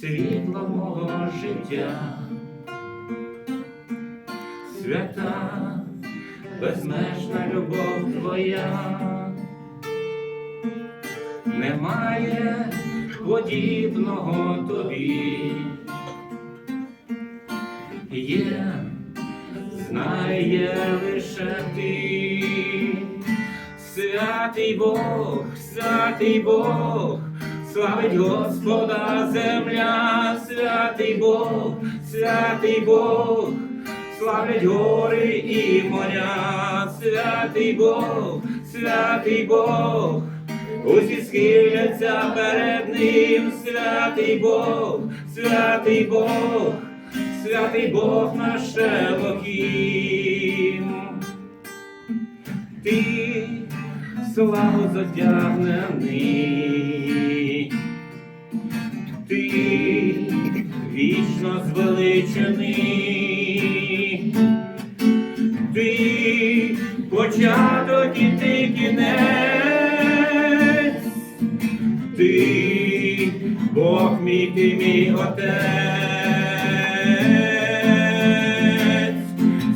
світло мого життя, свята, безмежна любов твоя, немає подібного тобі, є, знає лише ти, святий Бог, святий Бог. Славить Господа земля, святий Бог, святий Бог, славлять гори і моря, святий Бог, святий Бог, усі схиляться перед ним, святий Бог, святий Бог, святий Бог наш Елохім. Ти славу задягнений, вічно звеличений, ти початок і ти кінець, ти Бог мій, ти мій отець,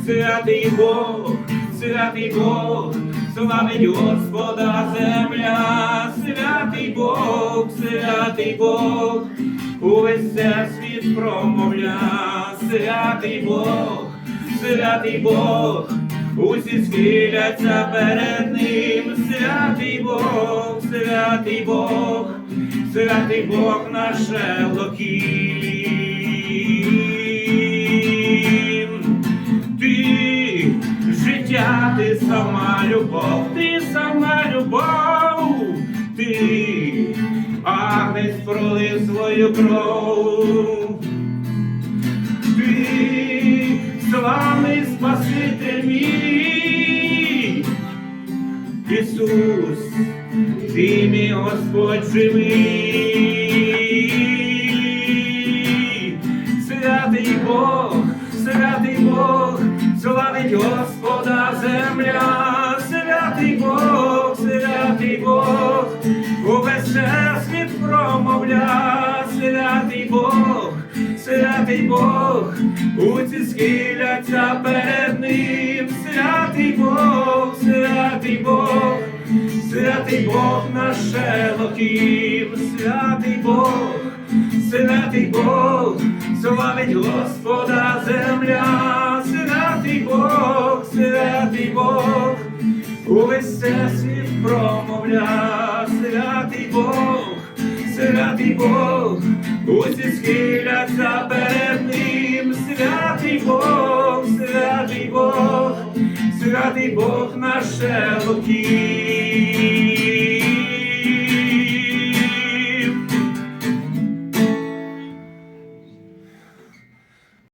святий Бог, святий Бог, славить Господа земля, святий Бог, святий Бог, увесь світ промовля, святий Бог, святий Бог, усі схиляться перед ним, святий Бог, святий Бог, святий Бог наш Елохім. Ти життя, ти сама любов, ти сама любов, ти агнець пролив свою кров. Славний Спаситель мій, Ісус, ти мій Господь живий, святий Бог, святий Бог, славить Господа земля, святий Бог, святий Бог, увесь світ промовля, святий Бог, святий Бог, уці схиляться перед ним, святий Бог, святий Бог, святий Бог наш Елохім, святий Бог, святий Бог, славить Господа земля, святий Бог, святий Бог, увесь світ промовля, святий Бог, святий Бог, усі схиляться перед ним, святий Бог, святий Бог, святий Бог наш Елохім.